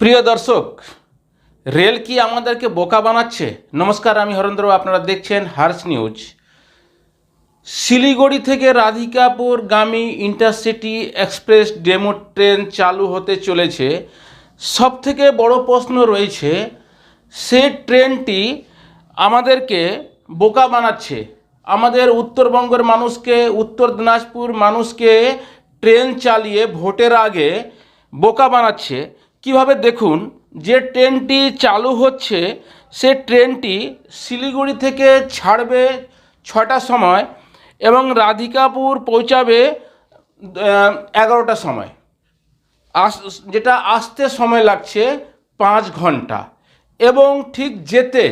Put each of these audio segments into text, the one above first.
প্রিয় দর্শক, রেল কি আমাদেরকে বোকা বানাচ্ছে? নমস্কার, আমি হরেন্দ্র, আপনারা দেখছেন হার্স নিউজ। শিলিগুড়ি থেকে রাধিকাপুর গামী ইন্টারসিটি এক্সপ্রেস ডেমো ট্রেন চালু হতে চলেছে। সব থেকে বড় প্রশ্ন রয়েছে, সে ট্রেনটি আমাদেরকে বোকা বানাচ্ছে? আমাদের উত্তরবঙ্গের মানুষকে, উত্তর দিনাজপুর মানুষকে ট্রেন চালিয়ে ভোটের আগে বোকা বানাচ্ছে। কীভাবে দেখুন যে ট্রেনটি চালু হচ্ছে সে ট্রেনটি শিলিগুড়ি থেকে ছাড়বে ছটার সময় এবং রাধিকাপুর পৌঁছাবে আহ, এগারোটার সময়। আস যেটা আসতে সময় লাগছে পাঁচ ঘণ্টা। এবং ঠিক যেতে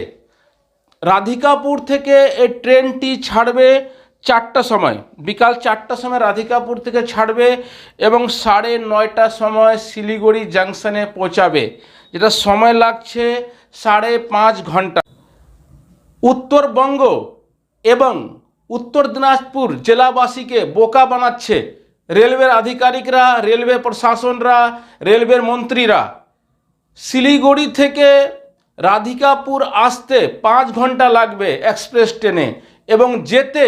রাধিকাপুর থেকে এই ট্রেনটি ছাড়বে চারটার সময়। বিকাল চারটার সময় রাধিকাপুর থেকে ছাড়বে এবং সাড়ে নয়টার সময় শিলিগুড়ি জাংশনে পৌঁছাবে, যেটা সময় লাগছে সাড়ে পাঁচ ঘণ্টা। উত্তরবঙ্গ এবং উত্তর দিনাজপুর জেলাবাসীকে বোকা বানাচ্ছে রেলওয়ের আধিকারিকরা, রেলওয়ে প্রশাসনরা, রেলওয়ের মন্ত্রীরা। শিলিগুড়ি থেকে রাধিকাপুর আসতে পাঁচ ঘণ্টা লাগবে এক্সপ্রেস ট্রেনে এবং যেতে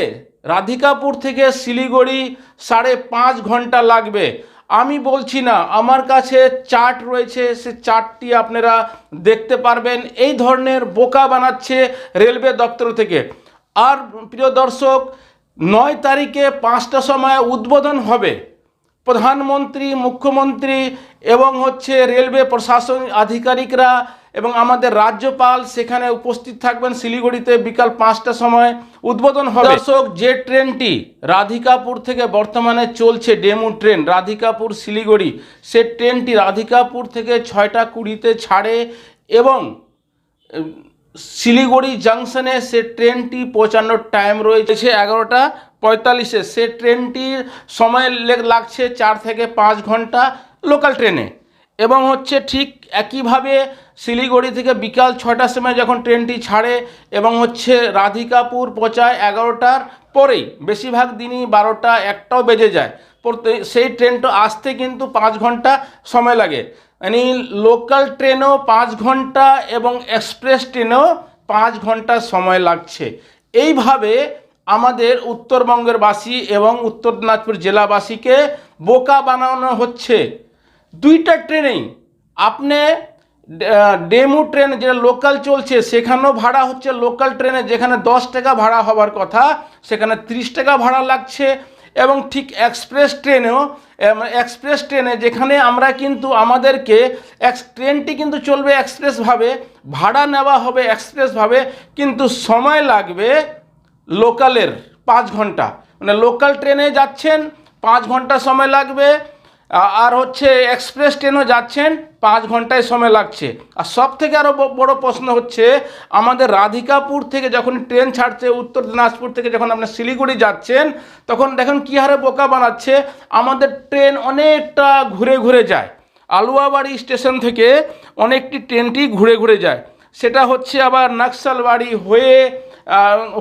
রাধিকাপুর থেকে শিলিগুড়ি সাড়ে পাঁচ ঘণ্টা লাগবে। আমি বলছি না, আমার কাছে চার্ট রয়েছে, সে চার্টটি আপনারা দেখতে পারবেন। এই ধরনের বোকা বানাচ্ছে রেলওয়ে দপ্তর থেকে। আর প্রিয় দর্শক, নয় তারিখে পাঁচটা সময় উদ্বোধন হবে। প্রধানমন্ত্রী, মুখ্যমন্ত্রী এবং হচ্ছে রেলওয়ে প্রশাসন আধিকারিকরা এবং আমাদের রাজ্যপাল সেখানে উপস্থিত থাকবেন শিলিগুড়িতে বিকাল পাঁচটার সময়। উদ্বোধন হবে। দর্শক, যে ট্রেনটি রাধিকাপুর থেকে বর্তমানে চলছে ডেমু ট্রেন, রাধিকাপুর শিলিগুড়ি, সে ট্রেনটি রাধিকাপুর থেকে ছয়টা কুড়িতে ছাড়ে এবং শিলিগুড়ি জাংশনে সে ট্রেনটি পৌঁছানোর টাইম রয়েছে এগারোটা। পঁয়তাল্লিশে, সে ট্রেনটির সময় লাগছে চার থেকে পাঁচ ঘণ্টা লোকাল ট্রেনে এবং হচ্ছে ঠিক একইভাবে শিলিগুড়ি থেকে বিকাল ছটার সময় যখন ট্রেনটি ছাড়ে এবং হচ্ছে রাধিকাপুর পৌঁছায় এগারোটার পরেই, বেশিরভাগ দিনই বারোটা একটাও বেজে যায়। সেই ট্রেনটা আসতে কিন্তু পাঁচ ঘণ্টা সময় লাগে। মানে লোকাল ট্রেনও পাঁচ ঘণ্টা এবং এক্সপ্রেস ট্রেনেও পাঁচ ঘণ্টা সময় লাগছে। এইভাবে আমাদের উত্তরবঙ্গের বাসী এবং উত্তর দিনাজপুর জেলাবাসীকে বোকা বানানো হচ্ছে। দুইটা ট্রেনেই আপনি ডেমু ট্রেন যেটা লোকাল চলছে, সেখানেও ভাড়া হচ্ছে লোকাল ট্রেনে, যেখানে দশ টাকা ভাড়া হওয়ার কথা, সেখানে ত্রিশ টাকা ভাড়া লাগছে এবং ঠিক এক্সপ্রেস ট্রেনেও এক্সপ্রেস ট্রেনে যেখানে আমরা কিন্তু আমাদেরকে এক্স, ট্রেনটি কিন্তু চলবে এক্সপ্রেসভাবে, ভাড়া নেওয়া হবে এক্সপ্রেসভাবে, কিন্তু সময় লাগবে লোকালের পাঁচ ঘণ্টা। মানে লোকাল ট্রেনে যাচ্ছেন, পাঁচ ঘণ্টা সময় লাগবে আর হচ্ছে এক্সপ্রেস ট্রেনও যাচ্ছেন, পাঁচ ঘন্টায় সময় লাগছে। আর সব থেকে আরও বড় প্রশ্ন হচ্ছে, আমাদের রাধিকাপুর থেকে যখন ট্রেন ছাড়ছে, উত্তর দিনাজপুর থেকে যখন আপনার শিলিগুড়ি যাচ্ছেন, তখন দেখেন কী হারে বোকা বানাচ্ছে, আমাদের ট্রেন অনেকটা ঘুরে ঘুরে যায়। আলুয়াবাড়ি স্টেশন থেকে অনেকটি ট্রেনটি ঘুরে ঘুরে যায়। সেটা হচ্ছে আবার নাকশালবাড়ি হয়ে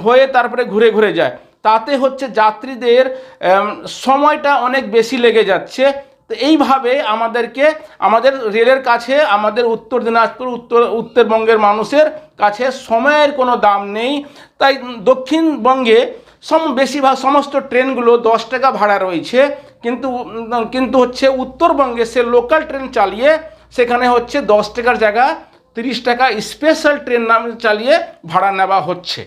হয়ে তারপরে ঘুরে ঘুরে যায়। তাতে হচ্ছে যাত্রীদের সময়টা অনেক বেশি লেগে যাচ্ছে। তো এইভাবে আমাদেরকে, আমাদের রেলের কাছে, আমাদের উত্তর দিনাজপুর, উত্তর, উত্তরবঙ্গের মানুষের কাছে সময়ের কোনো দাম নেই। তাই দক্ষিণবঙ্গে সম, বেশিরভাগ সমস্ত ট্রেনগুলো দশ টাকা ভাড়া রয়েছে। কিন্তু কিন্তু হচ্ছে উত্তরবঙ্গে সে লোকাল ট্রেন চালিয়ে সেখানে হচ্ছে দশ টাকার জায়গা, তিরিশ টাকা স্পেশাল ট্রেন নাম চালিয়ে ভাড়া নেওয়া হচ্ছে।